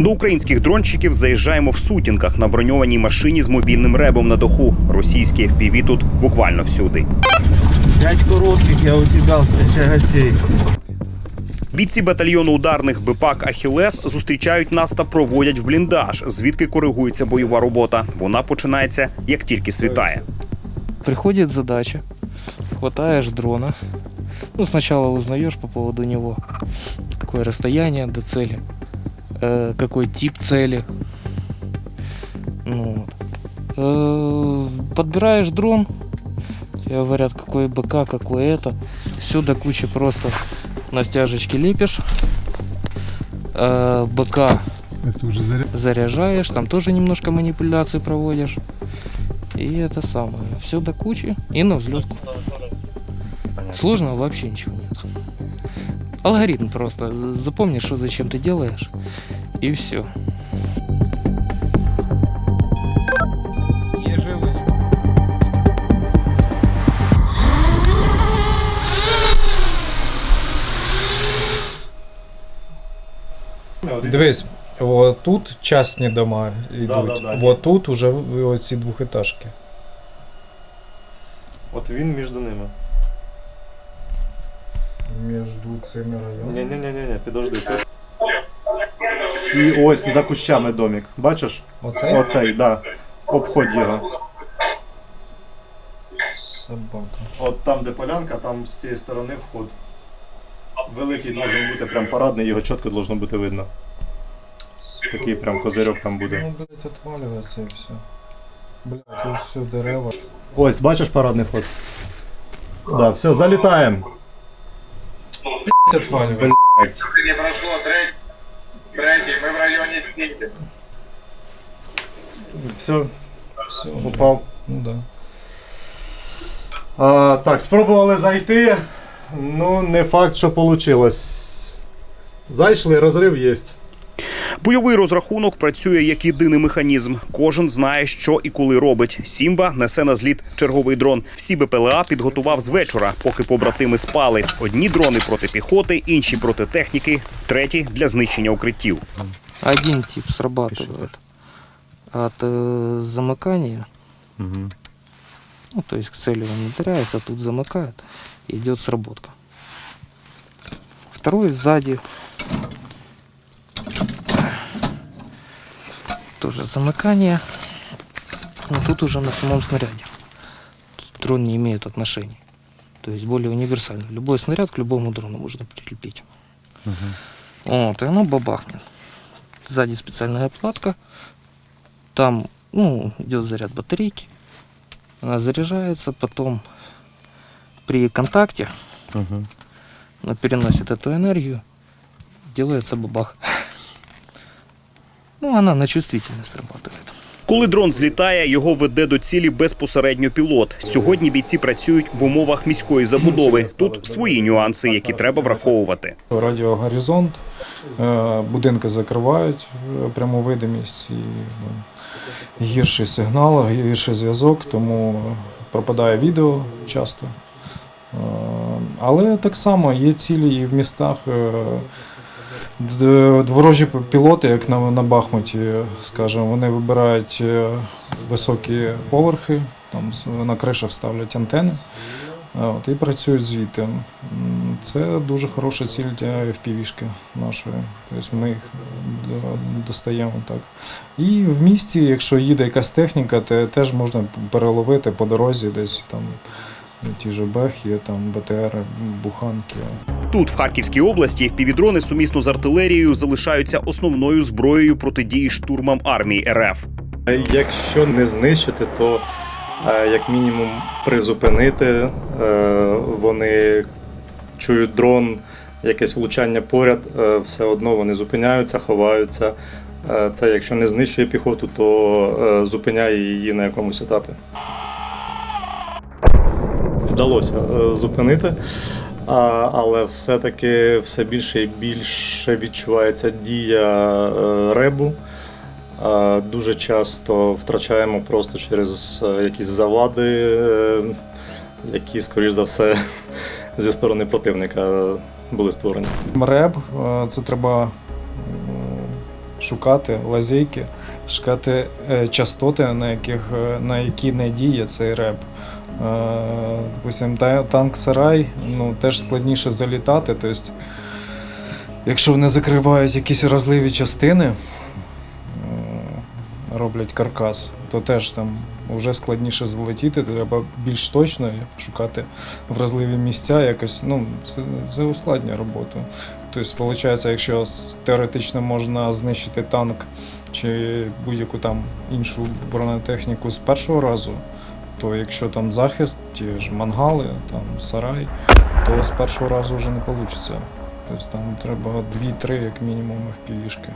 До українських дронщиків заїжджаємо в сутінках на броньованій машині з мобільним ребом на даху. Російські FPV тут буквально всюди. Пять коротких, я у тебя встречаю гостей. Бійці батальйону ударних БПАК Ахілес зустрічають нас та проводять в бліндаж, звідки коригується бойова робота. Вона починається як тільки світає. Приходит задача, хватаешь дрона. Ну, сначала узнаешь по поводу него, какое расстояние до цели, э, какой тип цели. Ну, вот. Э, подбираешь дрон, тебе говорят, какой БК, какой это. Все до кучи просто на стяжечке лепишь. Э, БК Это уже заряд. заряжаешь, там тоже немножко манипуляций проводишь. И это самое. Все до кучи и на взлетку. Сложного вообще ничего нет. Алгоритм просто. Запомни, что зачем ты делаешь И все. Дивись, тут частні дома йдуть. Да, да, да. От тут уже оці двохетажки. От він між ними. Між цими районами. Ні, ні, ні, ні, ні, підожди. І ось за кущами домик. Бачиш? Оцей? Оцей, да. Обходь його. Собака. От там, де полянка, там з цієї сторони вход. Великий должен бути прям парадний, його чітко должно бути видно. Такий прям козирьок там буде. Ну, блять, отваливается і все. Блять, ось все дерева. Ось, бачиш парадний вход? Да, все, залітаємо. Блять, отваливается. Блять. не прошло, третий, третий, мы в районе Сити. Все, Все, попав. Ну да. А, так, спробували зайти. Ну, не факт, що вийшло. Зайшли, розрив є. Бойовий розрахунок працює як єдиний механізм. Кожен знає, що і коли робить. Сімба несе на зліт черговий дрон. Всі БПЛА підготував з вечора, поки побратими спали. Одні дрони проти піхоти, інші проти техніки, треті для знищення укриттів. Один тип срабатывает от э, замыкания. Ну, то есть к цели он не теряется, тут замыкает, и идет сработка. Второй сзади. Тоже замыкание. Но тут уже на самом снаряде. Тут дрон не имеет отношений. То есть более универсальный. Любой снаряд к любому дрону можно прилепить. Вот, и оно бабахнет. Сзади специальная платка. Там, ну, идет заряд батарейки. Она заряжается, потом при контакте она переносит эту энергию, делается бабах. Ну, она на чувствительность срабатывает. Коли дрон злітає, його веде до цілі безпосередньо пілот. Сьогодні бійці працюють в умовах міської забудови. Тут свої нюанси, які треба враховувати. Радіогоризонт, е, будинки закривають е, пряму видимість і ну, гірший сигнал, гірший зв'язок, тому пропадає відео часто. Е, Але так само є цілі і в містах. Е, Ворожі пілоти, як на, на Бахмуті, скажімо, вони вибирають е, високі поверхи, там на кришах ставлять антени. От, і працюють звідти. Це дуже хороша ціль для FPV-шки нашої. Тобто ми їх достаємо так. І в місті, якщо їде якась техніка, то теж можна переловити по дорозі десь там ті ж бехи, там БТР, буханки. Тут, в Харківській області, впівдрони сумісно з артилерією залишаються основною зброєю протидії штурмам армії РФ. Якщо не знищити, то е, як мінімум призупинити. Е, Вони чують дрон, якесь влучання поряд, е, все одно вони зупиняються, ховаються. Це якщо не знищує піхоту, то зупиняє її на якомусь етапі. Вдалося зупинити, а, але все-таки все більше і більше відчувається дія е, ребу. Дуже часто втрачаємо просто через е, якісь завади, е, які, скоріш за все, зі сторони противника були створені. РЕБ це треба шукати лазейки, шукати частоти, на, яких, на які не діє цей реп. Е, Допустим, танк Сарай ну, теж складніше залітати. Тобто, якщо вони закривають якісь вразливі частини, е, роблять каркас, то теж там вже складніше залетіти, треба більш точно шукати вразливі місця, якось, ну, це, це ускладнює роботу. Тобто, виходить, якщо теоретично можна знищити танк чи будь-яку там іншу бронетехніку з першого разу, то якщо там захист, ті ж мангали, там сарай, то з першого разу вже не вийде. Тобто там треба 2-3 як мінімум в півішки.